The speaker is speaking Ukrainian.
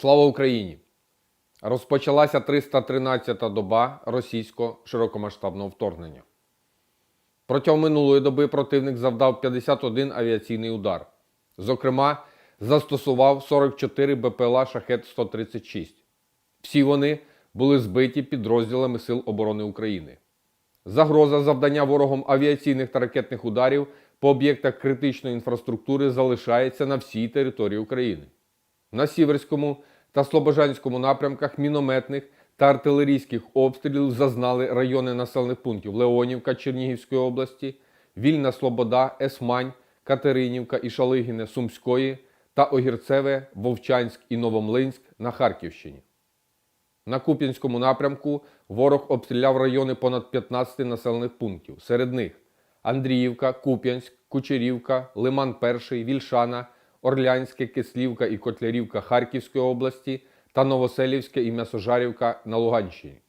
Слава Україні! Розпочалася 313-та доба російського широкомасштабного вторгнення. Протягом минулої доби противник завдав 51 авіаційний удар. Зокрема, застосував 44 БПЛА Шахет 136. Всі вони були збиті підрозділами Сил оборони України. Загроза завдання ворогом авіаційних та ракетних ударів по об'єктах критичної інфраструктури залишається на всій території України. На Сіверському та Слобожанському напрямках мінометних та артилерійських обстрілів зазнали райони населених пунктів Леонівка Чернігівської області, Вільна Слобода, Есмань, Катеринівка і Шалигіне Сумської та Огірцеве, Вовчанськ і Новомлинськ на Харківщині. На Куп'янському напрямку ворог обстріляв райони понад 15 населених пунктів. Серед них Андріївка, Куп'янськ, Кучерівка, Лиман Перший, Вільшана, Орлянське, Кислівка і Котлярівка Харківської області та Новоселівське і М'ясожарівка на Луганщині.